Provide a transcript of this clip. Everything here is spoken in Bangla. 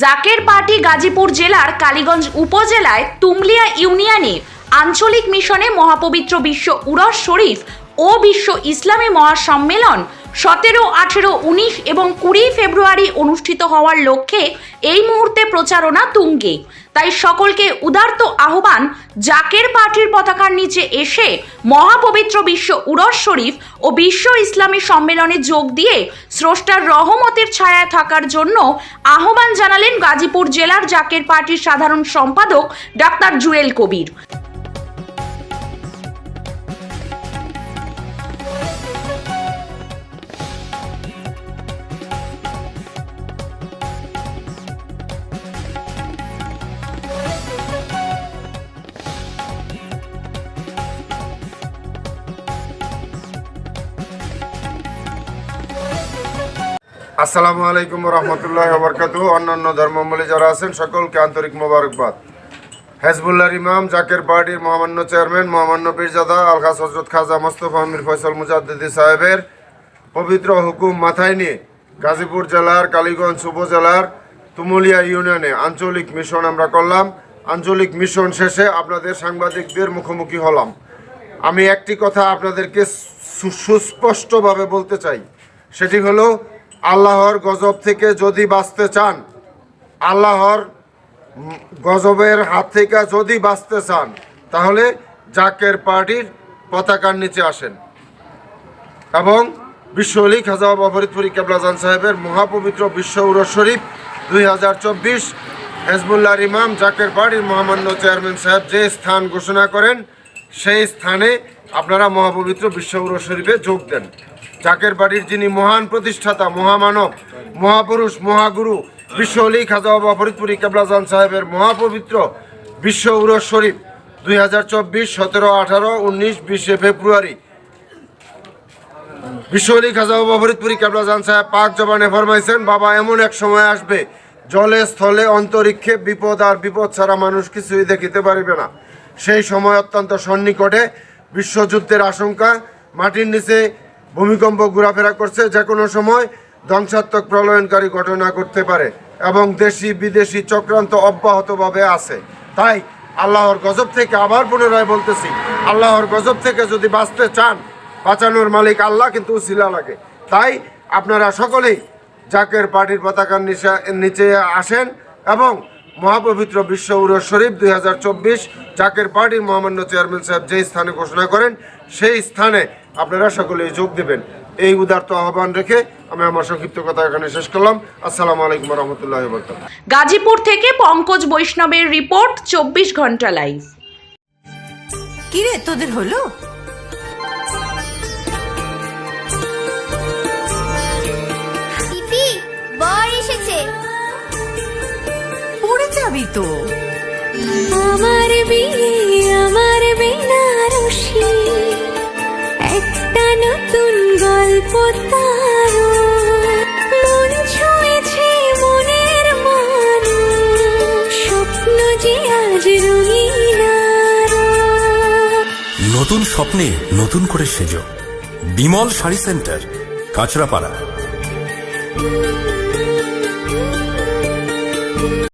জাকের পার্টি গাজীপুর জেলার কালীগঞ্জ উপজেলায় তুমলিয়া ইউনিয়নে আঞ্চলিক মিশনে মহাপবিত্র বিশ্ব উরস শরীফ ও বিশ্ব ইসলামী মহাসম্মেলন সতেরো, আঠেরো, উনিশ এবং কুড়ি ফেব্রুয়ারি অনুষ্ঠিত হওয়ার লক্ষ্যে এই মুহূর্তে প্রচারণা তুঙ্গে। তাই সকলকে উদার্ত আহ্বান, জাকের পার্টির পতাকার নিচে এসে মহাপবিত্র বিশ্ব উরস শরীফ ও বিশ্ব ইসলামী সম্মেলনে যোগ দিয়ে স্রষ্টার রহমতের ছায়ায় থাকার জন্য আহ্বান জানালেন গাজীপুর জেলার জাকের পার্টির সাধারণ সম্পাদক ডাক্তার জুয়েল কবির। আসসালামু আলাইকুম রহমতুল্লাহ বরকাতু অন্যান্য ধর্মাবলী যারা আছেন, সকলকে আন্তরিক মোবারকবাদ। হেজবুল্লাহর ইমাম জাকের পার্টির মহামান্য চেয়ারম্যান, মহামান্য পীরজাদা, আলখাস হজরত খাজা মোস্তফা আমির ফয়সল মুজাদ্দিদি সাহেবের পবিত্র হুকুম মাথায় নিয়ে গাজীপুর জেলার, কালীগঞ্জ উপজেলার, তুমুলিয়া ইউনিয়নে আঞ্চলিক মিশন আমরা করলাম। আঞ্চলিক মিশন শেষে আপনাদের সাংবাদিকদের মুখোমুখি হলাম। আমি একটি কথা আপনাদেরকে সুস্পষ্টভাবে বলতে চাই। সেটি হলো আল্লাহর গজব থেকে যদি বাঁচতে চান, আল্লাহর গজবের হাত থেকে যদি বাঁচতে চান, তাহলে জাকের পার্টির পতাকার নিচে আসেন। এবং বিশ্ব খাজা বাবা ফরিদপুরি কেবলাজান সাহেবের মহাপবিত্র বিশ্ব উরস শরীফ দুই হাজার চব্বিশ হেজবুল্লাহর ইমাম জাকের পার্টির মহামান্য চেয়ারম্যান সাহেব যে স্থান ঘোষণা করেন, সেই স্থানে আপনারা মহাপবিত্র বিশ্ব উরস শরীফে যোগ দেন। জাকের বাড়ির যিনি মহান প্রতিষ্ঠাতা, মহামানব, মহাপুরুষ, মহাগুরু বিশ্ব অলি খাজা বাবা ফরিদপুরি কেবলাজান সাহেবের মহাপবিত্র বিশ্ব উরস শরীফ দুই হাজার চব্বিশ সতেরো, আঠারো, উনিশ, বিশে ফেব্রুয়ারি। বিশ্বলী খাজা বাবা ফরিদপুরি কাবলাজান সাহেব পাক জবানে ফরমাইছেন, বাবা, এমন এক সময় আসবে, জলে, স্থলে, অন্তরিক্ষে বিপদ আর বিপদ ছাড়া মানুষ কিছুই দেখিতে পারিবে না। সেই সময় অত্যন্ত সন্নিকটে বিশ্বযুদ্ধের আশঙ্কা, মাটির নিচে ভূমিকম্প ঘোরাফেরা করছে যে কোনো সময় ধ্বংসাত্মক প্রলয়নকারী ঘটনা করতে পারে এবং দেশি বিদেশি চক্রান্ত অব্যাহতভাবে আছে। তাই আল্লাহর গজব থেকে আবার পুনরায় বলতেছি, আল্লাহর গজব থেকে যদি বাঁচতে চান, বাঁচানোর মালিক আল্লাহ কিন্তু উসিলা লাগে। তাই আপনারা সকলেই জাকের পার্টির পতাকার নিচে আসেন এবং মহাপবিত্র বিশ্ব উরস শরীফ দুই হাজার চব্বিশ জাকের পার্টির মহামান্য চেয়ারম্যান সাহেব যে স্থানে ঘোষণা করেন সেই স্থানে আপনারা সকলেই যোগ দেবেন। এই উদার্ত আহ্বান রেখে আমি আমার সংক্ষিপ্ত কথা এখানে শেষ করলাম। আসসালামু আলাইকুম রহমতুল্লাহ গাজীপুর থেকে পঙ্কজ বৈষ্ণবের রিপোর্ট চব্বিশ ঘণ্টা লাইভ। কিরে তোদের হলো? একটা নতুন গল্প স্বপ্ন নতুন স্বপ্নে নতুন করে সেজ। বিমল শাড়ি সেন্টার কাঁচরাপাড়া।